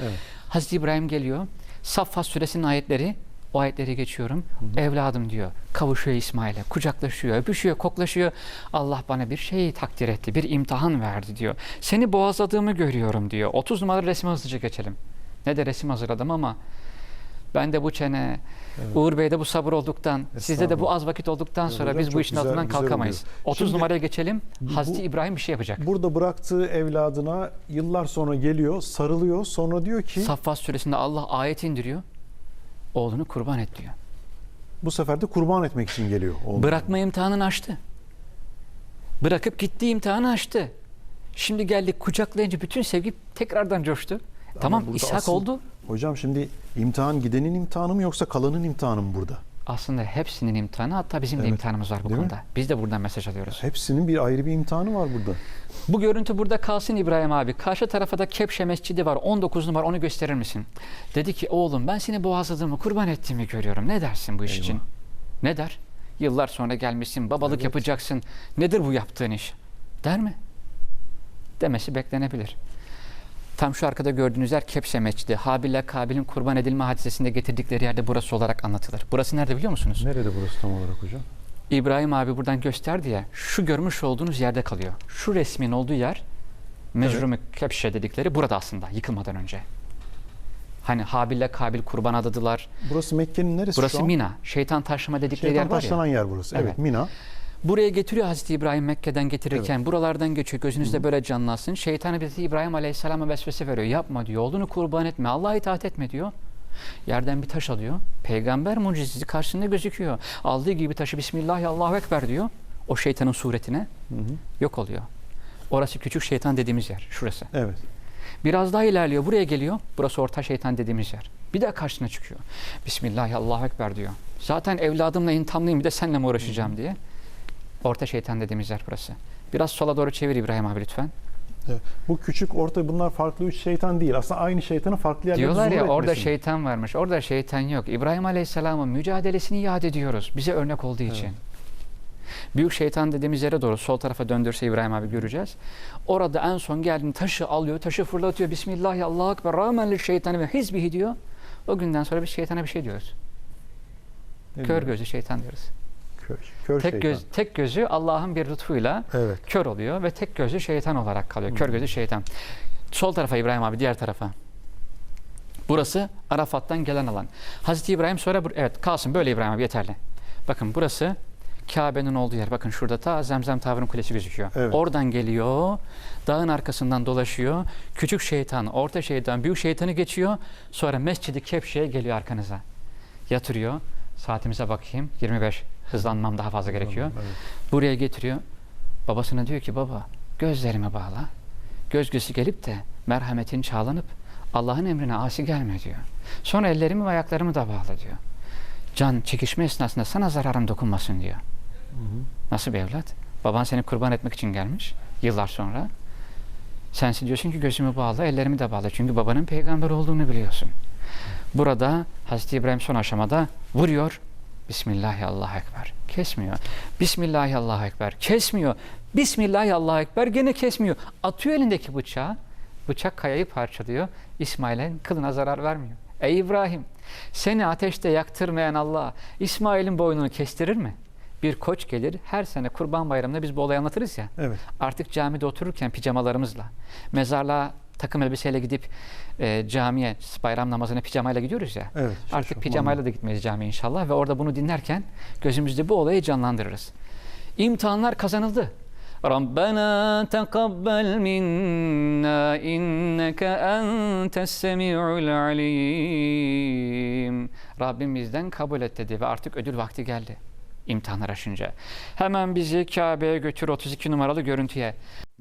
Evet. Hazreti İbrahim geliyor. Saffat suresinin ayetleri o ayetleri geçiyorum. Evladım diyor. Kavuşuyor İsmail'e. Kucaklaşıyor, öpüşüyor, koklaşıyor. Allah bana bir şey takdir etti. Bir imtihan verdi diyor. Seni boğazladığımı görüyorum diyor. 30 numaralı resmi hızlıca geçelim. Ne de resim hazırladım ama ben de bu çene, Uğur Bey'de bu sabır olduktan, sizde de bu az vakit olduktan Evet sonra hocam, biz bu işin güzel- altından güzel kalkamayız. oluyor. 30 Şimdi numaraya geçelim. bu- Hazreti İbrahim bir şey yapacak. Burada bıraktığı evladına yıllar sonra geliyor, sarılıyor. Sonra diyor ki Saffat suresinde Allah ayet indiriyor. Oğlunu kurban et diyor. bu sefer de kurban etmek için geliyor. oğlunu. Bırakma imtihanını açtı. Bırakıp gittiği imtihanı açtı. Şimdi geldik kucaklayınca bütün sevgi tekrardan coştu. tamam burada İshak asıl- oldu. Hocam şimdi imtihan gidenin imtihanı mı yoksa kalanın imtihanı mı burada? Aslında hepsinin imtihanı hatta bizim de Evet. imtihanımız var bu Değil mi? konuda. Biz de buradan mesaj alıyoruz. Hepsinin bir ayrı bir imtihanı var burada. Bu görüntü burada kalsın İbrahim abi. Karşı tarafa da Kepşe Mescidi var. 19 numara onu gösterir misin? Dedi ki oğlum ben seni boğazladığımı, kurban ettiğimi görüyorum. Ne dersin bu iş Eyvah. için? Ne der? Yıllar sonra gelmişsin, babalık Evet. yapacaksın. Nedir bu yaptığın iş? Der mi? Demesi beklenebilir. Tam şu arkada gördüğünüz yer Kepşe Mescidi. Habil'le Kabil'in kurban edilme hadisesinde getirdikleri yerde burası olarak anlatılır. Burası nerede biliyor musunuz? Nerede burası tam olarak hocam? İbrahim abi buradan gösterdi ya. Şu görmüş olduğunuz yerde kalıyor. Şu resmin olduğu yer Mecrum-i Kepşe dedikleri burada aslında yıkılmadan önce. Hani Habil'le Kabil kurban adadılar. Burası Mekke'nin neresi Burası? Mina. Şeytan taşlama dedikleri Şeytan yer var ya. taşlanan yer burası. Evet, Evet. Mina. Buraya getiriyor Hazreti İbrahim Mekke'den getirirken buralardan geçiyor. Gözünüzde böyle canlansın. Şeytan Hazreti İbrahim Aleyhisselam'a vesvese veriyor. Yapma diyor. Oğlunu kurban etme. Allah'a itaat etme diyor. Yerden bir taş alıyor. Peygamber mucizesi karşısında gözüküyor. Aldığı gibi taşı Bismillah Allahu Ekber diyor. O şeytanın suretine Hı hı. yok oluyor. Orası küçük şeytan dediğimiz yer. Şurası. Evet. Biraz daha ilerliyor. Buraya geliyor. Burası orta şeytan dediğimiz yer. Bir daha karşısına çıkıyor. Bismillah Allahu Ekber diyor. Zaten evladımla intihamlıyım bir de seninle mi uğraşacağım diye. Orta şeytan dediğimiz yer burası. Biraz sola doğru çevir İbrahim abi lütfen. evet. Bu küçük, orta bunlar farklı üç şeytan değil. Aslında aynı şeytanın farklı yerlerde Diyorlar ya zuhur orada şeytan varmış. Orada şeytan yok. İbrahim Aleyhisselam'ın mücadelesini yad ediyoruz. Bize örnek olduğu için. Büyük şeytan dediğimiz yere doğru sol tarafa döndürse İbrahim abi göreceğiz. Orada en son geldiğinde taşı alıyor, taşı fırlatıyor. Bismillah Allahu Ekber. Rağmen şeytanı ve hizbihi diyor. O günden sonra biz şeytana bir şey diyoruz. Ne Kör gözü şeytan diyoruz. Kör, kör Tek şeytan. göz tek gözü Allah'ın bir lütfuyla Evet. kör oluyor ve tek gözü şeytan olarak kalıyor. Kör gözü şeytan. Sol tarafa İbrahim abi, diğer tarafa. Burası Arafat'tan gelen alan. Hazreti İbrahim sonra evet kalsın böyle İbrahim abi yeterli. Bakın burası Kabe'nin olduğu yer. Bakın şurada ta Zemzem Tavır'ın kulesi gözüküyor. Evet. Oradan geliyor. Dağın arkasından dolaşıyor. Küçük şeytan, orta şeytan, büyük şeytanı geçiyor. Sonra Mescid-i Kepşe'ye geliyor arkanıza. Yatırıyor. Saatimize bakayım. 25. Hızlanmam daha fazla gerekiyor. Evet. Buraya getiriyor. Babasına diyor ki baba gözlerimi bağla. Göz gözü gelip de merhametin çağlanıp Allah'ın emrine asi gelme diyor. Sonra ellerimi ve ayaklarımı da bağla diyor. Can çekişme esnasında sana zararım dokunmasın diyor. Nasıl bir evlat? Baban seni kurban etmek için gelmiş yıllar sonra. Sensin diyorsun ki gözümü bağla, ellerimi de bağla. Çünkü babanın peygamber olduğunu biliyorsun. Burada Hazreti İbrahim son aşamada vuruyor. Bismillahi Allahu Ekber. Kesmiyor. Bismillahi Allahu Ekber. Kesmiyor. Bismillahi Allahu Ekber. Gene kesmiyor. Atıyor elindeki bıçağı. Bıçak kayayı parçalıyor. İsmail'in kılına zarar vermiyor. Ey İbrahim seni ateşte yaktırmayan Allah İsmail'in boynunu kestirir mi? Bir koç gelir her sene kurban bayramında biz bu olayı anlatırız ya. Evet. Artık camide otururken pijamalarımızla, mezarlığa takım elbiseyle gidip e, camiye bayram namazına pijamayla gidiyoruz ya. Evet. Artık şaşırtmalı. pijamayla da gitmeyiz camiye inşallah ve orada bunu dinlerken gözümüzde bu olayı canlandırırız. İmtihanlar kazanıldı. Rabbena tekabbel minna inneke entes semi'ul alim. Rabbim bizden kabul et dedi ve artık ödül vakti geldi. İmtihanlar aşınca. Hemen bizi Kabe'ye götür 32 numaralı görüntüye.